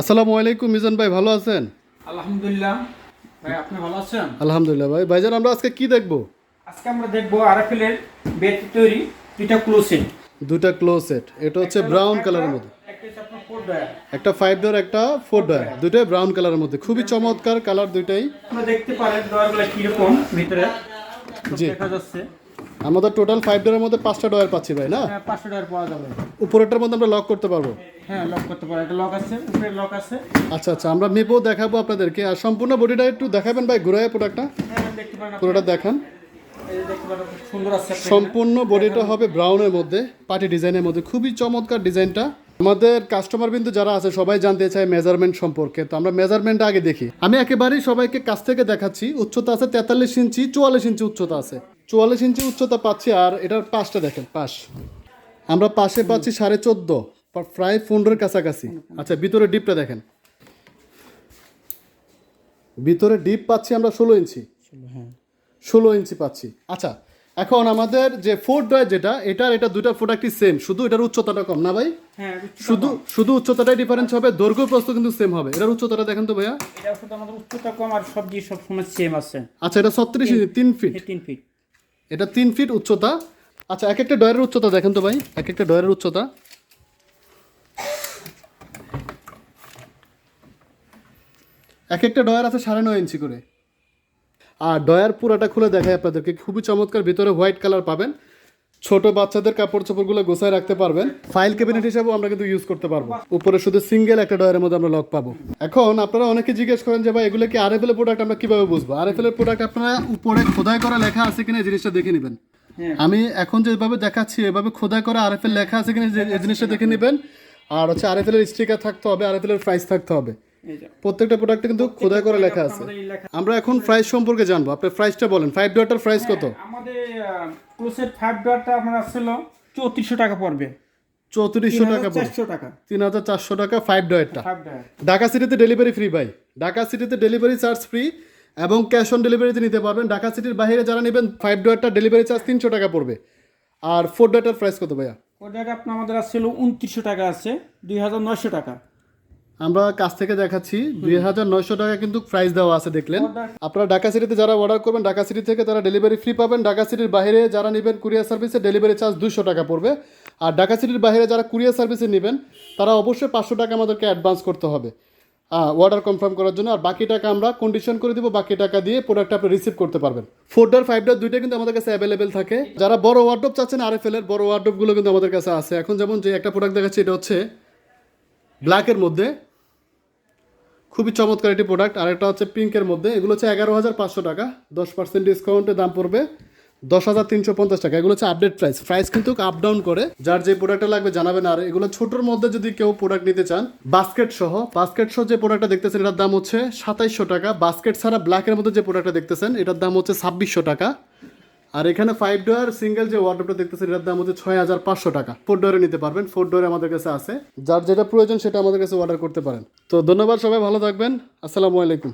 আসসালামু আলাইকুম মিজান ভাই ভালো আছেন? আলহামদুলিল্লাহ। ভাই আপনি ভালো আছেন? আলহামদুলিল্লাহ ভাই। ভাইজান আমরা আজকে কি দেখব? আজকে আমরা দেখব আরএফএল এর বেড তৈরি দুইটা ক্লোসিং দুটা ক্লোজ সেট এটা হচ্ছে ব্রাউন কালারের মধ্যে। একটা ফাইভ ডোর একটা ফোর ডোর দুটোই ব্রাউন কালারের মধ্যে। খুবই চমৎকার কালার দুইটাই। আপনারা দেখতে পারেন ডয়ারগুলো কীরকম ভিতরে? জি। দেখা যাচ্ছে। আমাদের টোটাল ফাইভ ডোরের মধ্যে পাঁচটা ডয়ার পাচ্ছি ভাই না? হ্যাঁ পাঁচশো ডয়ার পাওয়া যাবে। উপরেরটার মধ্যে আমরা লক করতে পারব? হ্যাঁ লক করতে পারে একটা লক আছে উপরে লক আছে। আচ্ছা আচ্ছা আমরা মেপেও দেখাবো আপনাদেরকে। আর সম্পূর্ণ বডিটা একটু দেখাবেন ভাই ঘুরায় প্রোডাক্টটা হ্যাঁ। পুরোটা দেখান। সম্পূর্ণ বডিটা হবে ব্রাউনের মধ্যে পার্টি ডিজাইনের মধ্যে। খুবই চমৎকার ডিজাইনটা। আমাদের কাস্টমার বিন্দু যারা আছে সবাই জানতে চায় মেজারমেন্ট সম্পর্কে। তো আমরা মেজারমেন্ট আগে দেখি। আমি একেবারেই সবাইকে কাছ থেকে দেখাচ্ছি। উচ্চতা আছে তেতাল্লিশ ইঞ্চি চুয়াল্লিশ ইঞ্চি উচ্চতা আছে। চুয়াল্লিশ ইঞ্চি উচ্চতা পাচ্ছি আর এটার পাশটা দেখেন পাশ। আমরা পাশে পাচ্ছি সাড়ে চোদ্দ প্রায় পনেরোর কাছাকাছি। আচ্ছা ভিতরে ডিপটা দেখেন। ভিতরে ডিপ পাচ্ছি আমরা ষোলো ইঞ্চি। হ্যাঁ ষোলো ইঞ্চি পাচ্ছি। আচ্ছা এখন আমাদের যে ফোর ডয় যেটা এটার এটা দুটা প্রোডাক্টই সেম শুধু এটার উচ্চতাটা কম না ভাই? হ্যাঁ শুধু শুধু উচ্চতাটাই ডিফারেন্স হবে দৈর্ঘ্য প্রস্থ কিন্তু সেম হবে। এটার উচ্চতাটা দেখেন তো ভাইয়া। এটা শুধু আমাদের উচ্চতা কম আর সবজি সব সময় সেম আছে। আচ্ছা এটা ছত্রিশ ইঞ্চি তিন ফিট তিন ফিট এটা তিন ফিট উচ্চতা। আচ্ছা এক একটা ডয়ের উচ্চতা দেখেন তো ভাই এক একটা ডয়ের উচ্চতা। এক একটা ডয়ার আছে সাড়ে নয় ইঞ্চি করে। আর ডয়ার পুরাটা খুলে দেখায় আপনাদেরকে, খুবই চমৎকার, ভিতরে হোয়াইট কালার পাবেন। ছোট বাচ্চাদের কাপড় চোপড়গুলো গোছায় রাখতে পারবেন। ফাইল ক্যাবিনেট হিসাবেও আমরা কিন্তু ইউজ করতে পারব। উপরে শুধু সিঙ্গেল একটা ডয়ের মধ্যে আমরা লক পাবো। এখন আপনারা অনেকে জিজ্ঞেস করেন যে ভাই এগুলো কি আরএফএল এর প্রোডাক্ট আমরা কীভাবে বুঝব? আরএফএল এর প্রোডাক্ট আপনারা উপরে খোদাই করা লেখা আছে কিনা এই জিনিসটা দেখে নেবেন। হ্যাঁ। আমি এখন যেভাবে দেখাচ্ছি এভাবে খোদাই করা করে আরএফএল লেখা আছে কিনা এই জিনিসটা দেখে নেবেন। আর হচ্ছে আরএফএল এর স্টিকার থাকতে হবে আরএফএল এর প্রাইস থাকতে হবে। প্রত্যেকটা প্রোডাক্টে কিন্তু খোদাই করে লেখা আছে। আমরা এখন প্রাইস সম্পর্কে জানব। আপনার প্রাইসটা বলেন ফাইভ ডটার প্রাইস কত? আমাদের ক্লোসেট ফাইভ ডয়ারটা আপনার ছিল চৌত্রিশশো টাকা পড়বে। চৌত্রিশশো টাকা চারশো টাকা। তিন হাজার চারশো টাকা ফাইভ ডয়েরটা ঢাকা সিটিতে ডেলিভারি ফ্রি ভাই। ঢাকা সিটিতে ডেলিভারি চার্জ ফ্রি এবং ক্যাশ অন ডেলিভারিতে নিতে পারবেন। ঢাকা সিটির বাইরে যারা নেবেন ফাইভ ডয়েরটা ডেলিভারি চার্জ তিনশো টাকা পড়বে। আর ফোর ডয়েটার প্রাইস কত ভাইয়া? ওটাটা আপনার আমাদের আসছিল উনত্রিশশো টাকা আছে দুই হাজার নয়শো টাকা। আমরা কাছ থেকে দেখাচ্ছি দুই হাজার নয়শো টাকা কিন্তু প্রাইস দেওয়া আছে দেখলেন? আপনারা ঢাকা সিটিতে যারা অর্ডার করবেন ঢাকা সিটি থেকে তারা ডেলিভারি ফ্রি পাবেন। ঢাকা সিটির বাইরে যারা নেবেন কুরিয়ার সার্ভিসে ডেলিভারি চার্জ দুশো টাকা পড়বে। আর ঢাকা সিটির বাইরে যারা কুরিয়ার সার্ভিসে নেবেন তারা অবশ্যই পাঁচশো টাকা আমাদেরকে অ্যাডভান্স করতে হবে। অর্ডার কনফার্ম করার জন্য। আর বাকি টাকা আমরা কন্ডিশন করে দিব বাকি টাকা দিয়ে প্রোডাক্ট আপনি রিসিভ করতে পারবেন। ফোর ডর ফাইভ ডর দুইটা কিন্তু আমাদের কাছে অ্যাভেলেবেল থাকে। যারা বড় ওয়ার্ডরোব চাচ্ছেন আর এফ এর বড় ওয়ার্ডরোবগুলো কিন্তু আমাদের কাছে আছে। এখন যেমন যে একটা প্রোডাক্ট দেখাচ্ছি এটা হচ্ছে ব্ল্যাকের মধ্যে। খুবই চমৎকার একটি প্রোডাক্ট আর একটা হচ্ছে পিঙ্কের মধ্যে। এগুলো হচ্ছে এগারো হাজার পাঁচশো টাকা, দশ পার্সেন্ট ডিসকাউন্টে দাম পড়বে দশ হাজার তিনশো পঞ্চাশ টাকা। এগুলো হচ্ছে আপডেট প্রাইস প্রাইস কিন্তু আপ ডাউন করে, যার যে প্রোডাক্টটা লাগবে জানাবেন। আর এগুলো ছোটোর মধ্যে যদি কেউ প্রোডাক্ট নিতে চান বাস্কেট সহ বাস্কেট সহ যে প্রোডাক্টটা দেখতেছেন, এটার দাম হচ্ছে সাতাইশশো টাকা। বাস্কেট ছাড়া ব্ল্যাকের মধ্যে যে প্রোডাক্টটা দেখতেছেন, এটার দাম হচ্ছে ছাব্বিশশো টাকা। আর এখানে ফাইভ ডোয়ার সিঙ্গেল যে ওয়ার্ডটা দেখতেছেন, এটার দাম হচ্ছে ছয় হাজার পাঁচশো টাকা। ফোর ডোরে নিতে পারবেন ফোর ডোরে আমাদের কাছে আছে। যার যেটা প্রয়োজন সেটা আমাদের কাছে অর্ডার করতে পারেন। তো ধন্যবাদ সবাই, ভালো থাকবেন। আসসালামু আলাইকুম।